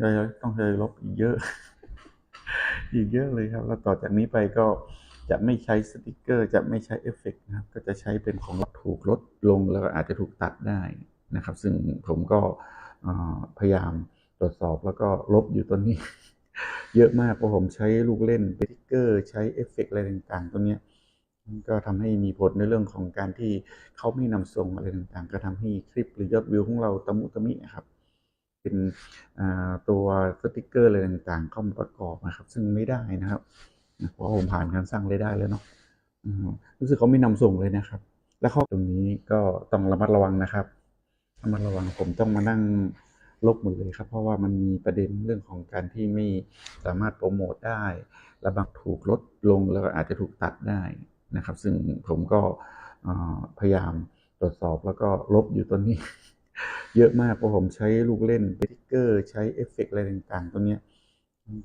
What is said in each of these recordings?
ยังต้องเคยลบอีกเยอะ อีกเยอะเลยครับ แล้วต่อจากนี้ไปก็จะไม่ใช้สติกเกอร์ จะไม่ใช้เอฟเฟกต์นะครับ ก็จะใช้เป็นของถูกลดลงแล้วก็อาจจะถูกตัดได้นะครับ ซึ่งผมก็พยายามตรวจสอบแล้วก็ลบอยู่ตัวนี้ เยอะมากเพราะผมใช้ลูกเล่นสติกเกอร์ ใช้เอฟเฟกต์อะไรต่างๆ ตัวเนี้ยก็ทำให้มีผลในเรื่องของการที่เขาไม่นำทรงอะไรต่างๆ ก็ทำให้คลิปหรือยอดวิวของเราตะมุตะมิครับ เป็นตัวสติกเกอร์อะไรต่างๆเข้ามาประกอบนะครับ ซึ่งไม่ได้นะครับเพราะผมผ่านการสร้างรายได้แล้วเนาะรู้สึกเขาไม่นำส่งเลยนะครับ และข้อตรงนี้ก็ต้องระมัดระวังนะครับระมัดระวังผมต้องมานั่งลบหมดเลยครับ เพราะว่ามันมีประเด็นเรื่องของการที่ไม่สามารถโปรโมทได้และบางถูกลดลงแล้วก็อาจจะถูกตัดได้นะครับ ซึ่งผมก็พยายามตรวจสอบแล้วก็ลบอยู่ตัวนี้ เยอะมากเพราะผมใช้ลูกเล่นสติกเกอร์ใช้เอฟเฟกอะไรต่างๆ ตัวเนี้ย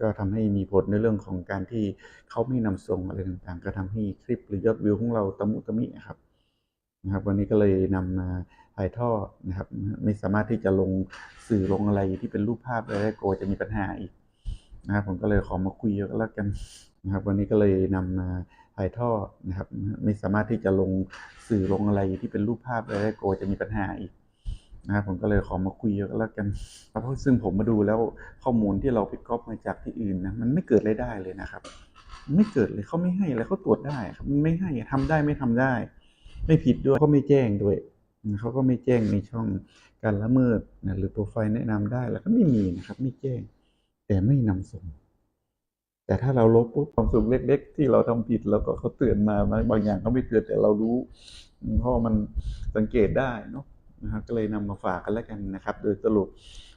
ก็ทำให้มีผลในเรื่องของการที่เขาไม่นำส่งอะไรต่างๆ ก็ทำให้คลิปหรือยอดวิวของเราตะมุตะมิครับนะครับ วันนี้ก็เลยนำมาถ่ายทอดนะครับ ไม่สามารถที่จะลงสื่อลงอะไรที่เป็นรูปภาพอะไรได้โกจะมีปัญหาอีกนะครับผมก็เลยขอมาคุยกันแล้วกันนะครับ วันนี้ก็เลยนำมาถ่ายทอดนะครับ ไม่สามารถที่จะลงสื่อลงอะไรที่เป็นรูปภาพอะไรได้โกจะมีปัญหาอีก นะครับผมก็เลยขอมาคุยกันแล้วกันเพราะซึ่งผมมาดูแล้วข้อมูลที่เราไปก๊อปมาจากที่อื่นนะมันไม่เกิดรายได้เลยนะครับ ไม่เกิดเลยเขาไม่ให้แล้วเขาตรวจได้ครับไม่ให้ทำได้ไม่ทำได้ ไม่ผิดด้วยก็ไม่แจ้งด้วยเขาก็ไม่แจ้งในช่องการละเมิดนะหรือโปรไฟล์แนะนำได้แล้วก็ไม่มีนะครับ ไม่แจ้ง แต่ไม่นำส่ง แต่ถ้าเราลบปุ๊บความสุขเล็ก ๆ ที่เราทำผิดแล้วก็เขาเตือนมาบางอย่างเขาไม่เตือนแต่เรารู้เพราะมันสังเกตได้เนาะ นะครับก็เลยนำมาฝากกันแล้วกันนะครับ โดยสรุป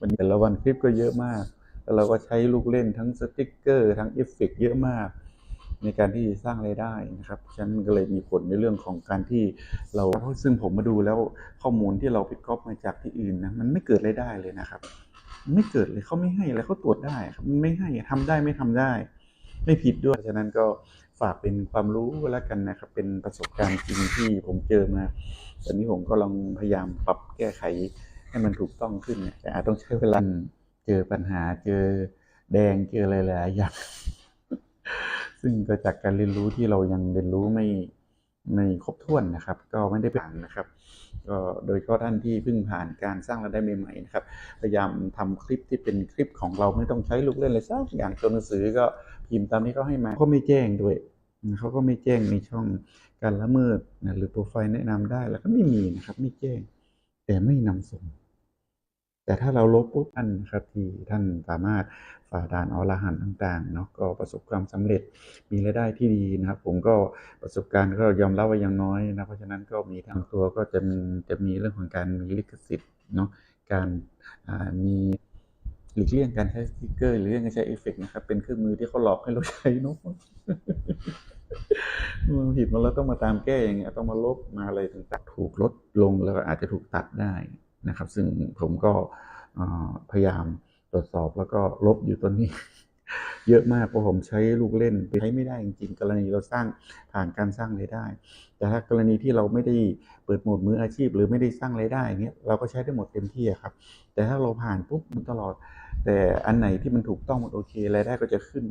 วันนี้แต่ละวันคลิปก็เยอะมาก แล้วเราก็ใช้ลูกเล่นทั้งสติ๊กเกอร์ทั้งเอฟเฟกเยอะมาก ในการที่สร้างรายได้นะครับฉะนั้นมันก็เลยมีผลในเรื่องของการที่เราซึ่งผมมาดูแล้วข้อมูลที่เราไปก๊อปมาจากที่อื่นนะมันไม่เกิดรายได้เลยนะครับ ไม่เกิดเลยเขาไม่ให้แล้วเขาตรวจได้ครับไม่ให้ทำได้ไม่ทำได้ ไม่ผิดด้วยฉะนั้นก็ฝากเป็นความรู้แล้วกันนะครับ เป็นประสบการณ์จริงที่ผมเจอมาตอนนี้ผมก็ลองพยายามปรับแก้ไขให้มันถูกต้องขึ้นแต่อาจต้องใช้เวลาเจอปัญหาเจอแดงเจออะไรหลายอย่างซึ่งก็จากการเรียนรู้ที่เรายังเรียนรู้ไม่ ในครบถ้วนนะครับ ก็ไม่ได้ผ่านนะครับก็โดยก็ท่านที่เพิ่งผ่านการสร้างรายได้ใหม่ๆนะครับพยายามทำคลิปที่เป็นคลิปของเราไม่ต้องใช้ลูกเล่นเลยสักอย่างตัวหนังสือก็พิมพ์ตามนี้ก็ให้มาก็ไม่แจ้งด้วยเขาก็ไม่แจ้งในช่องการละเมิดนะหรือโปรไฟล์แนะนำได้แล้วก็ไม่มีนะครับไม่แจ้งแต่ไม่นำส่ง แต่ถ้าเราลบปุ๊บท่านครับที่ท่านสามารถฝ่าด่านอรหันต่างๆเนาะก็ประสบความสำเร็จมีรายได้ที่ดีนะครับ ผมก็ประสบการณ์ก็ยอมรับว่ายังน้อยนะเพราะฉะนั้นก็มีทางตัวก็จะจะมีเรื่องของการมีลิขสิทธิ์เนาะการมีหลีกเลี่ยงการใช้สติกเกอร์หรือเรื่องการใช้เอฟเฟกนะครับเป็นเครื่องมือที่เขาหลอกให้เราใช้เนาะมันผิดมาแล้วต้องมาตามแก้อย่างเงี้ยต้องมาลบมาอะไรต่างๆถูกลดลงแล้วก็อาจจะถูกตัดได้ นะครับ ซึ่งผมก็พยายามตรวจสอบแล้วก็ลบอยู่ตัวนี้ เยอะมากเพราะผมใช้ลูกเล่นใช้ไม่ได้จริงๆกรณีเราสร้างผ่านการสร้างรายได้ แต่ถ้ากรณีที่เราไม่ได้เปิดโหมดมืออาชีพ หรือไม่ได้สร้างรายได้เงี้ยเราก็ใช้ได้หมดเต็มที่ครับ แต่ถ้าเราผ่านปุ๊บมันตลอด แต่อันไหนที่มันถูกต้องมันโอเครายได้ก็จะขึ้น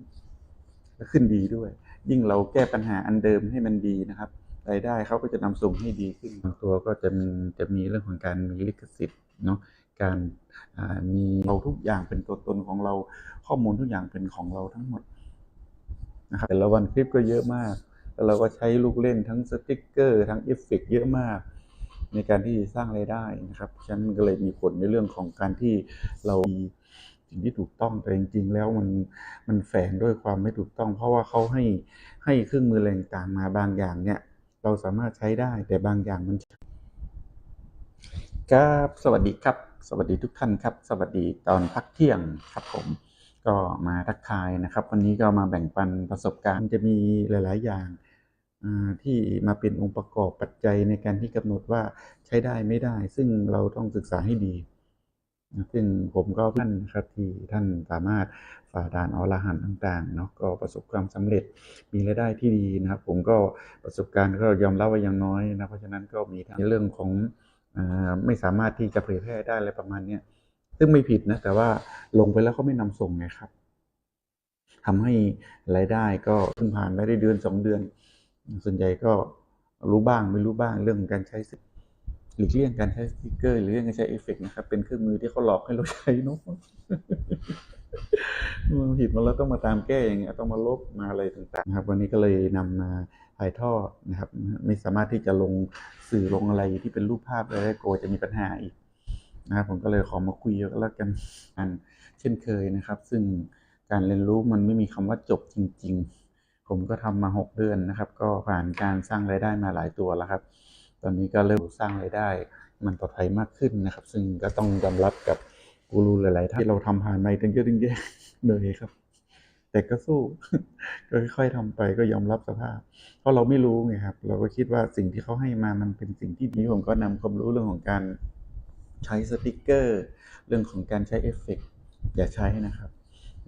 ขึ้นดีด้วย ยิ่งเราแก้ปัญหาอันเดิมให้มันดีนะครับ รายได้เขาก็จะนำส่งให้ดีขึ้นบางตัวก็จะมีจะมีเรื่องของการมีลิขสิทธิ์เนาะการมีเราทุกอย่างเป็นตัวตนของเราข้อมูลทุกอย่างเป็นของเราทั้งหมดนะครับแต่ละวันคลิปก็เยอะมาก แล้วเราก็ใช้ลูกเล่นทั้งสติ๊กเกอร์ทั้งเอฟเฟกเยอะมาก ในการที่สร้างรายได้นะครับฉะนั้นมันก็เลยมีผลในเรื่องของการที่เรามีสิ่งที่ถูกต้องแต่จริง ๆ แล้วมันมันแฝงด้วยความไม่ถูกต้อง เพราะว่าเขาให้ให้เครื่องมือแรงต่างมาบางอย่างเนี่ย เราสามารถใช้ได้ แต่บางอย่างมันครับสวัสดีครับ สวัสดีทุกท่านครับ สวัสดีตอนพักเที่ยงครับผม ก็มาทักทายนะครับ วันนี้ก็มาแบ่งปันประสบการณ์จะมีหลาย ๆ อย่างที่มาเป็นองค์ประกอบปัจจัยในการที่กำหนดว่าใช้ได้ไม่ได้ ซึ่งเราต้องศึกษาให้ดี ซึ่งผมก็ท่านครับที่ท่านสามารถฝ่าด่านอรหันต่างๆเนาะก็ประสบความสำเร็จมีรายได้ที่ดีนะครับ ผมก็ประสบการณ์ก็ยอมรับว่ายังน้อยนะเพราะฉะนั้นก็มีทั้งเรื่องของอไม่สามารถที่จะเผยแพร่ได้อะไรประมาณนี้ซึ่งไม่ผิดนะแต่ว่าลงไปแล้วเขาไม่นำส่งไงครับทำให้รายได้ก็เพิ่งผ่านไม่ได้เดือนสองเดือน ส่วนใหญ่ก็รู้บ้างไม่รู้บ้างเรื่องการใช้ส หลีกเลี่ยงการใช้สติกเกอร์หรือเรื่องการใช้เอฟเฟกต์นะครับ เป็นเครื่องมือที่เขาหลอกให้เราใช้เนอะมันผิดมาแล้วต้องมาตามแก้อย่างเงี้ยต้องมาลบมาอะไรต่างๆนะครับ วันนี้ก็เลยนำมาถ่ายทอดนะครับ ไม่สามารถที่จะลงสื่อลงอะไรที่เป็นรูปภาพเลยกลัวจะมีปัญหาอีกนะครับผมก็เลยขอมาคุยกันแล้วกันอันเช่นเคยนะครับ ซึ่งการเรียนรู้มันไม่มีคำว่าจบจริง ๆ ผมก็ทำมาหกเดือนนะครับ ก็ผ่านการสร้างรายได้มาหลายตัวแล้วครับ ตอนนี้ก็เริ่มสร้างรายได้ มันปลอดภัยมากขึ้นนะครับ ซึ่งก็ต้องยอมรับกับกูรูหลาย ๆ ท่านที่เราทำผ่านมาตั้งเยอะตั้งแยะเหนื่อยครับ แต่ก็สู้ ก็ค่อยๆทำไปก็ยอมรับสภาพ เพราะเราไม่รู้ไงครับ เราก็คิดว่าสิ่งที่เขาให้มามันเป็นสิ่งที่ดีผมก็นำความรู้เรื่องของการใช้สติกเกอร์ เรื่องของการใช้เอฟเฟกต์อย่าใช้นะครับ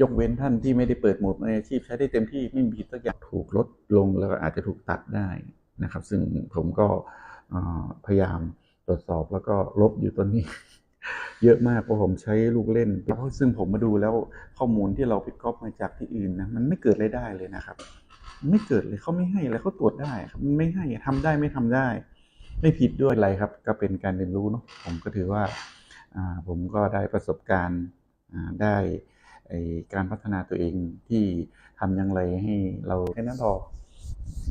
ยกเว้นท่านที่ไม่ได้เปิดโหมดมือาชีพใช้ได้เต็มที่ไม่มีผิดสักอย่างถูกลดลงแล้วก็อาจจะถูกตัดได้นะครับ ซึ่งผมก็ พยายามตรวจสอบแล้วก็ลบอยู่ตัวนี้ เยอะมากเพราะผมใช้ลูกเล่นเพราะซึ่งผมมาดูแล้วข้อมูลที่เราไปก๊อปมาจากที่อื่นนะมันไม่เกิดรายได้เลยนะครับ ไม่เกิดเลยเขาไม่ให้แล้วเขาตรวจได้ครับมันไม่ให้ทำได้ไม่ทำได้ ไม่ผิดด้วยอะไรครับ ก็เป็นการเรียนรู้เนาะผมก็ถือว่าผมก็ได้ประสบการณ์ได้การพัฒนาตัวเองที่ทำอย่างไรให้เราแค่นั้นพอ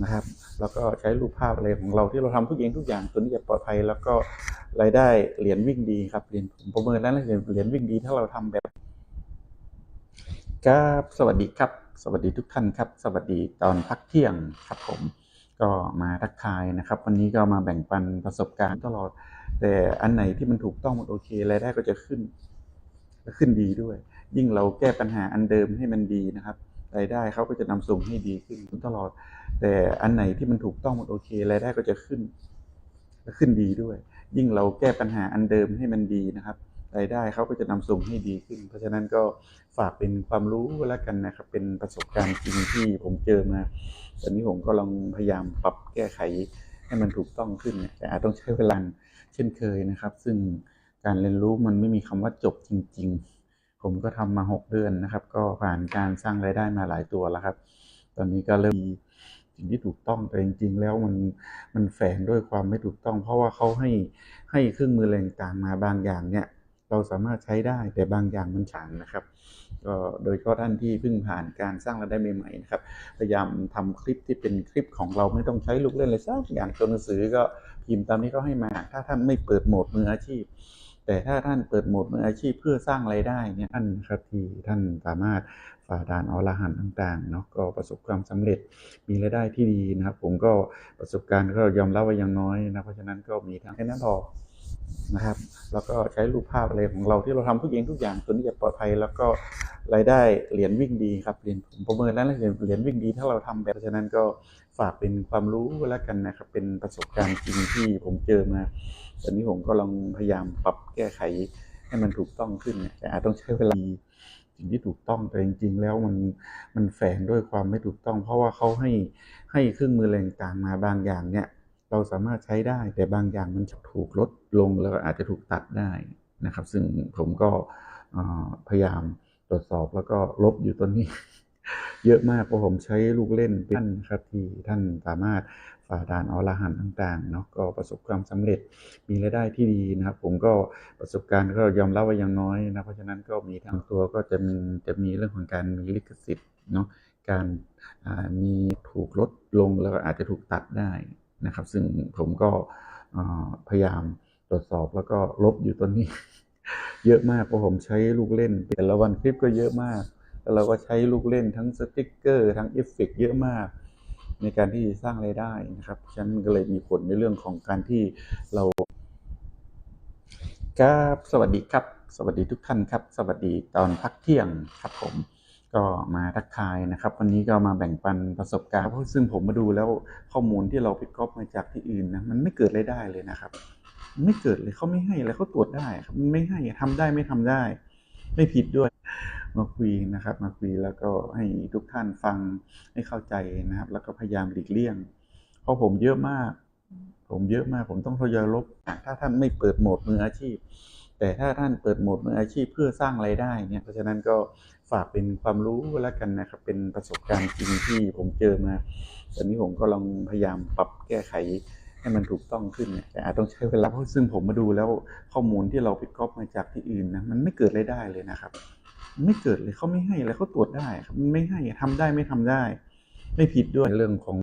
นะครับ แล้วก็ใช้รูปภาพอะไรของเราที่เราทำทุกอย่างทุกอย่างตัวนี้จะปลอดภัย แล้วก็รายได้เหรียญวิ่งดีครับเหรียญผมประเมินแล้วเหรียญเหรียญวิ่งดีถ้าเราทำแบบครับสวัสดีครับ สวัสดีทุกท่านครับ สวัสดีตอนพักเที่ยงครับผม ก็มาทักทายนะครับ วันนี้ก็มาแบ่งปันประสบการณ์ตลอด แต่อันไหนที่มันถูกต้องมันโอเครายได้ก็จะขึ้นและขึ้นดีด้วย ยิ่งเราแก้ปัญหาอันเดิมให้มันดีนะครับ รายได้เขาก็จะนำส่งให้ดีขึ้นตลอด แต่อันไหนที่มันถูกต้องมันโอเครายได้ก็จะขึ้นและขึ้นดีด้วย ยิ่งเราแก้ปัญหาอันเดิมให้มันดีนะครับรายได้เขาก็จะนำส่งให้ดีขึ้น เพราะฉะนั้นก็ฝากเป็นความรู้แล้วกันนะครับ เป็นประสบการณ์จริงที่ผมเจอมาตอนนี้ผมก็ลองพยายามปรับแก้ไขให้มันถูกต้องขึ้นเนี่ยแต่อาจต้องใช้เวลาเช่นเคยนะครับ ซึ่งการเรียนรู้มันไม่มีคำว่าจบจริง ๆ ผมก็ทำมาหกเดือนนะครับ ก็ผ่านการสร้างรายได้มาหลายตัวแล้วครับ ตอนนี้ก็เริ่มมีสิ่งที่ถูกต้องแต่จริงๆ แล้วมันมันแฝงด้วยความไม่ถูกต้อง เพราะว่าเขาให้ให้เครื่องมือแรงต่างมาบางอย่างเนี่ย เราสามารถใช้ได้แต่บางอย่างมันฉางนะครับก็โดยเฉพาะท่านที่เพิ่งผ่านการสร้างรายได้ใหม่ๆนะครับ พยายามทำคลิปที่เป็นคลิปของเราไม่ต้องใช้ลูกเล่นเลยสักอย่างตัวหนังสือก็พิมพ์ตามที่เขาให้มา ถ้าท่านไม่เปิดโหมดมืออาชีพ แต่ถ้าท่านเปิดโหมดมืออาชีพเพื่อสร้างรายได้เนี่ยท่านครับที่ท่านสามารถฝ่าด่านอรหันต์ต่างๆเนาะก็ประสบความสำเร็จมีรายได้ที่ดีนะครับ ผมก็ประสบการณ์ก็ยอมรับว่ายังน้อยนะเพราะฉะนั้นก็มีทั้งแค่นั้นพอนะครับ แล้วก็ใช้รูปภาพอะไรของเราที่เราทำทุกอย่างทุกอย่างตัวนี้จะปลอดภัย แล้วก็รายได้เหรียญวิ่งดีครับเหรียญผมประเมินแล้วนะเหรียญเหรียญวิ่งดีถ้าเราทำแบบเพราะฉะนั้นก็ฝากเป็นความรู้แล้วกันนะครับ เป็นประสบการณ์จริงที่ผมเจอมา ตอนนี้ผมก็ลองพยายามปรับแก้ไขให้มันถูกต้องขึ้นเนี่ยแต่อาจต้องใช้เวลาสิ่งที่ถูกต้องแต่จริง ๆ แล้วมันมันแฝงด้วยความไม่ถูกต้อง เพราะว่าเขาให้ให้เครื่องมือแรงต่างมาบางอย่างเนี่ย เราสามารถใช้ได้แต่บางอย่างมันถูกลดลงแล้วก็อาจจะถูกตัดได้นะครับ ซึ่งผมก็พยายามตรวจสอบแล้วก็ลบอยู่ตัวนี้ เยอะมากเพราะผมใช้ลูกเล่นท่านครับที่ท่านสามารถฝ่าด่านอรหันต์ต่างๆเนาะก็ประสบความสำเร็จมีรายได้ที่ดีนะครับ ผมก็ประสบการณ์ก็ยอมรับว่ายังน้อยนะเพราะฉะนั้นก็มีทางตัวก็จะมีจะมีเรื่องของการมีลิขสิทธิ์เนาะการมีถูกลดลงแล้วก็อาจจะถูกตัดได้นะครับ ซึ่งผมก็พยายามตรวจสอบแล้วก็ลบอยู่ตัวนี้ เยอะมากเพราะผมใช้ลูกเล่นแต่ละวันคลิปก็เยอะมาก แล้วเราก็ใช้ลูกเล่นทั้งสติกเกอร์ทั้งเอฟเฟกต์เยอะมาก ในการที่สร้างรายได้นะครับฉะนั้นมันก็เลยมีผลในเรื่องของการที่เราครับสวัสดีครับ สวัสดีทุกท่านครับ สวัสดีตอนพักเที่ยงครับผมก็มาทักทายนะครับ วันนี้ก็มาแบ่งปันประสบการณ์เพราะซึ่งผมมาดูแล้วข้อมูลที่เราไปก๊อปมาจากที่อื่นนะมันไม่เกิดรายได้เลยนะครับ ไม่เกิดเลยเขาไม่ให้แล้วเขาตรวจได้ครับมันไม่ให้ทำได้ไม่ทำได้ ไม่ผิดด้วย มาคุยนะครับ มาคุยแล้วก็ให้ทุกท่านฟังให้เข้าใจนะครับ แล้วก็พยายามหลีกเลี่ยง เพราะผมเยอะมาก ผมเยอะมาก ผมต้องทยอยลบ ถ้าท่านไม่เปิดโหมดมืออาชีพ แต่ถ้าท่านเปิดโหมดมืออาชีพเพื่อสร้างไรายได้เนี่ย เพราะฉะนั้นก็ฝากเป็นความรู้แล้วกันนะครับ เป็นประสบการณ์จริงที่ผมเจอมาตอนนี้ผมก็ลองพยายามปรับแก้ไข ให้มันถูกต้องขึ้นเนี่ยแต่อาจต้องใช้เวลาเพราะซึ่งผมมาดูแล้วข้อมูลที่เราไปก๊อปมาจากที่อื่นนะมันไม่เกิดรายได้เลยนะครับ ไม่เกิดเลยเขาไม่ให้แล้วเขาตรวจได้ครับไม่ให้ทำได้ไม่ทำได้ ไม่ผิดด้วยเรื่องของ